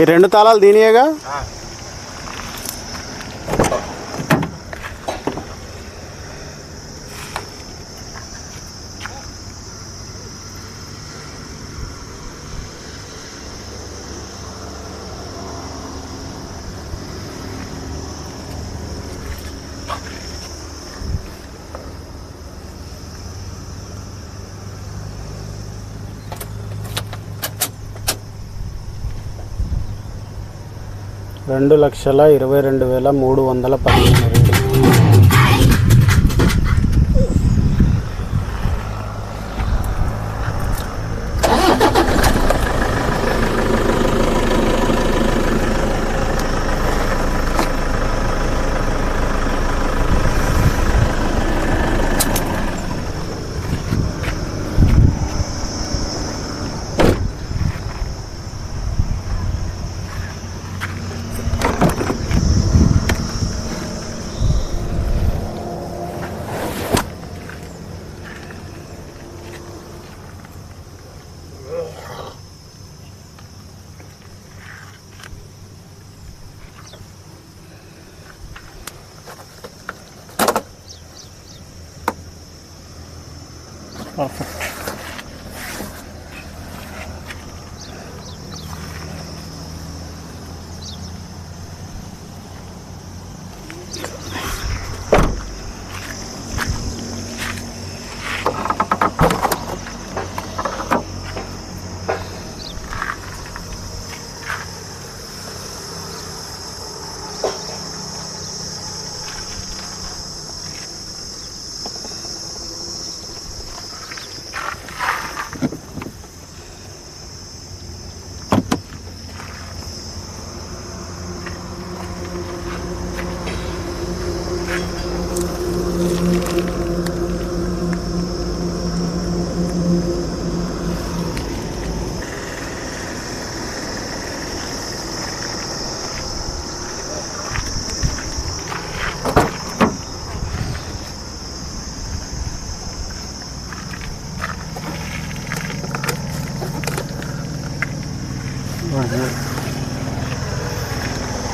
ఈ రెండు తాళాలు దీనియేగా? రెండు లక్షల ఇరవై రెండు వేల మూడు వందల పదిహేను Aferin.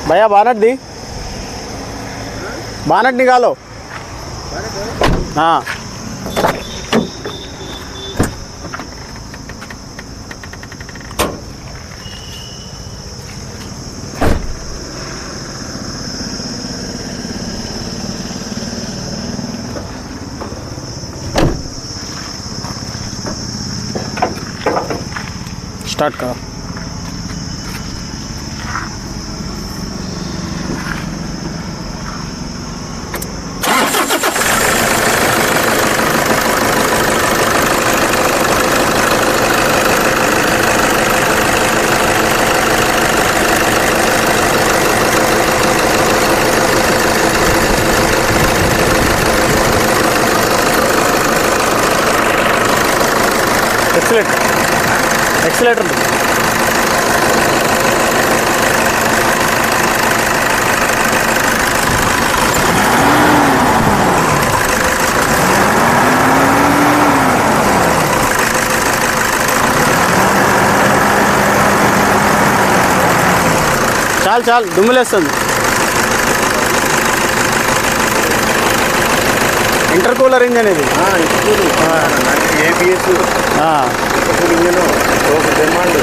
भैया बानट दी। बानट निकालो। हाँ। स्टार्ट करो। ఎక్సలేటర్ ఎక్సలేటర్ చాలు చాలు. దుమ్ములేస్తుంది. ఇంటర్ కూలర్ ఇంజన్ ఇది ఏబిఎస్ ఇంజన్ డిమాండ్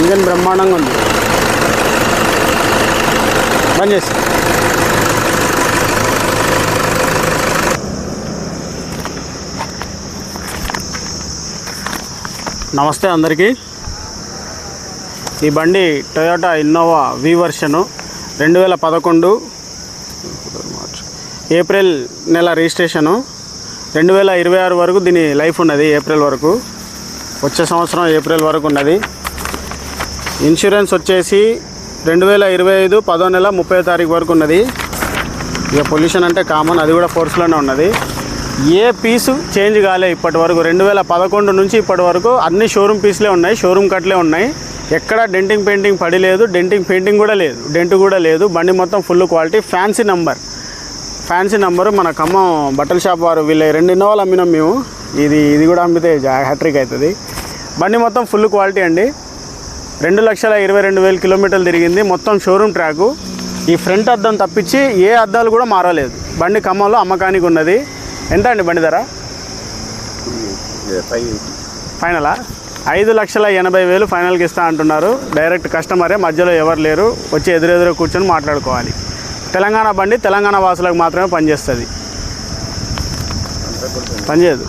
ఇంజన్ బ్రహ్మాండంగా ఉంది. బంద్ చేసి. నమస్తే అందరికీ. ఈ బండి టొయోటా ఇన్నోవా వి వర్షను రెండు వేల పదకొండు ఏప్రిల్ నెల రిజిస్ట్రేషను రెండు వేల ఇరవై ఆరు వరకు దీని లైఫ్ ఉన్నది ఏప్రిల్ వరకు. వచ్చే సంవత్సరం ఏప్రిల్ వరకు ఉన్నది. ఇన్సూరెన్స్ వచ్చేసి రెండు వేల ఇరవై ఐదు పదో నెల ముప్పై తారీఖు వరకు ఉన్నది. ఇక పొల్యూషన్ అంటే కామన్ అది కూడా ఫోర్స్లోనే ఉన్నది. ఏ పీసు చేంజ్ కాలే ఇప్పటి వరకు. రెండు వేల పదకొండు నుంచి ఇప్పటి వరకు అన్ని షోరూమ్ పీస్లే ఉన్నాయి షోరూమ్ కట్లే ఉన్నాయి. ఎక్కడ డెంటింగ్ పెయింటింగ్ పడి లేదు డెంటింగ్ పెయింటింగ్ కూడా లేదు డెంట్ కూడా లేదు బండి మొత్తం full quality fancy number. Fancy number మన ఖమ్మం బట్టల షాప్ వారు వీళ్ళ రెండు ఇన్నోవాలు అమ్మినాం మేము. ఇది ఇది కూడా అమ్మితే హ్యాట్రిక్ అవుతుంది. బండి మొత్తం ఫుల్ క్వాలిటీ అండి. రెండు లక్షల ఇరవై రెండు వేల కిలోమీటర్లు తిరిగింది మొత్తం షోరూమ్ ట్రాకు. ఈ ఫ్రంట్ అద్దం తప్పించి ఏ అద్దాలు కూడా మారలేదు. బండి ఖమ్మంలో అమ్మకానికి ఉన్నది. ఎంత అండి బండి ధర? ఫైనలా? ఐదు లక్షల ఎనభై వేలు ఫైనల్కి ఇస్తా అంటున్నారు. డైరెక్ట్ కస్టమరే మధ్యలో ఎవరు లేరు. వచ్చి ఎదురెదురు కూర్చొని మాట్లాడుకోవాలి. తెలంగాణ బండి తెలంగాణ వాసులకు మాత్రమే పనిచేస్తుంది. పనిచేయదు.